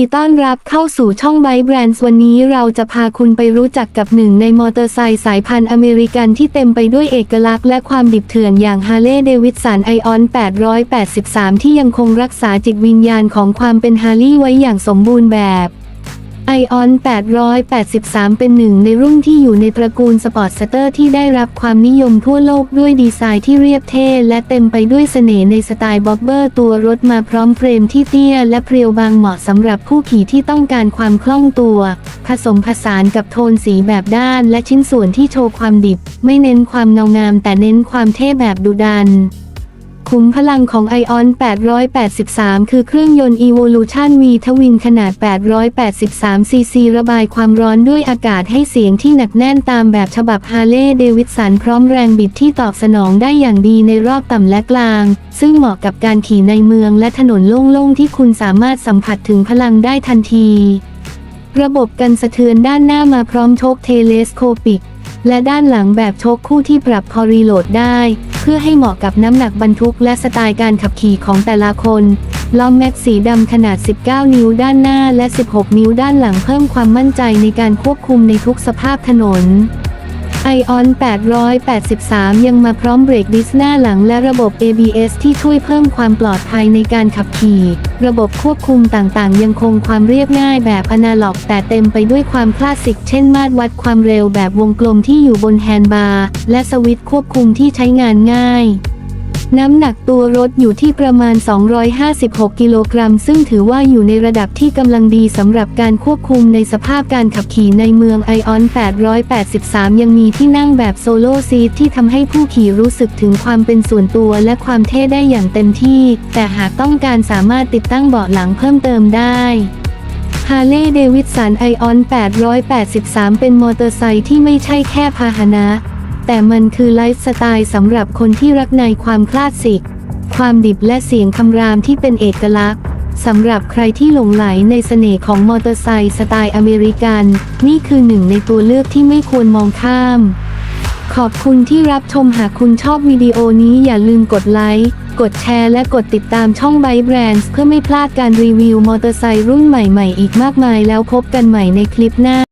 ีต้อนรับเข้าสู่ช่องไบแบรนด์วันนี้เราจะพาคุณไปรู้จักกับหนึ่งในมอเตอร์ไซค์สายพันธุ์อเมริกันที่เต็มไปด้วยเอกลักษณ์และความดิบเถื่อนอย่างฮาร์เลย์เดวิดสันไอออน 883 ที่ยังคงรักษาจิตวิญญาณของความเป็นฮาร์ลีย์ไว้อย่างสมบูรณ์แบบ ไอออน 883 เป็นหนึ่งในรุ่นที่อยู่ในตระกูลสปอร์ตสเตอร์ที่ได้รับความนิยมทั่วโลกด้วยดีไซน์ที่เรียบเท่และเต็มไปด้วยเสน่ห์ในสไตล์บ็อบเบอร์ตัวรถมาพร้อมเฟรมที่เตี้ยและเพรียวบางเหมาะสำหรับผู้ขี่ที่ต้องการความคล่องตัว ผสมผสานกับโทนสีแบบด้านและชิ้นส่วนที่โชว์ความดิบ ไม่เน้นความเงางามแต่เน้นความเท่แบบดุดัน ขุมพลังของ Ion 883 คือเครื่องยนต์ Evolution V ทวินขนาด 883 ซีซีระบายความร้อนด้วยอากาศให้เสียงที่หนักแน่นตามแบบฉบับ Harley Davidson พร้อมแรงบิดที่ตอบสนองได้อย่างดีในรอบต่ำและกลาง ซึ่งเหมาะกับการขี่ในเมืองและถนนโล่งๆ ที่คุณสามารถสัมผัสถึงพลังได้ทันที ระบบกันสะเทือนด้านหน้ามาพร้อมโชคเทเลสโคปิก และด้านหลังแบบโชคคู่ที่ปรับพอรีโหลดได้ เพื่อให้เหมาะกับน้ำหนักบรรทุกและสไตล์การขับขี่ของแต่ละคนล้อมแม็กสีดำขนาด 19 นิ้วด้านหน้าและ 16 นิ้วด้านหลังเพิ่มความมั่นใจในการควบคุมในทุกสภาพถนน ไอออน 883 ยังมาพร้อมเบรกดิสหน้าหลังและระบบ ABS ที่ช่วยเพิ่มความปลอดภัยในการขับขี่ ระบบควบคุมต่างๆ ยังคงความเรียบง่ายแบบอนาล็อก แต่เต็มไปด้วยความคลาสสิก เช่นมาตรวัดความเร็วแบบวงกลมที่อยู่บนแฮนด์บาร์และสวิตช์ควบคุมที่ใช้งานง่าย น้ำหนักตัวรถอยู่ที่ประมาณ 256 กิโลกรัม ซึ่งถือว่าอยู่ในระดับที่กำลังดีสำหรับการควบคุมในสภาพการขับขี่ในเมืองไอออน 883 ยังมีที่นั่งแบบโซโล่ซีทที่ทำให้ผู้ขี่รู้สึกถึงความเป็นส่วนตัวและความเท่ได้อย่างเต็มที่ แต่หากต้องการสามารถติดตั้งเบาะหลังเพิ่มเติมได้ฮาร์เลย์เดวิดสันไอออน 883 เป็นมอเตอร์ไซค์ที่ไม่ใช่แค่พาหนะ แต่มันคือไลฟ์สไตล์สำหรับคนที่รักในความคลาสสิก ความดิบและเสียงคำรามที่เป็นเอกลักษณ์สำหรับใครที่หลงไหลในเสน่ห์ของมอเตอร์ไซค์สไตล์อเมริกัน นี่คือหนึ่งในตัวเลือกที่ไม่ควรมองข้าม ขอบคุณที่รับชมหากคุณชอบวิดีโอนี้อย่าลืมกดไลค์ กดแชร์และกดติดตามช่องไบแบรนด์เพื่อไม่พลาดการรีวิวมอเตอร์ไซค์รุ่นใหม่ๆ อีกมากมายแล้วพบกันใหม่ในคลิปหน้า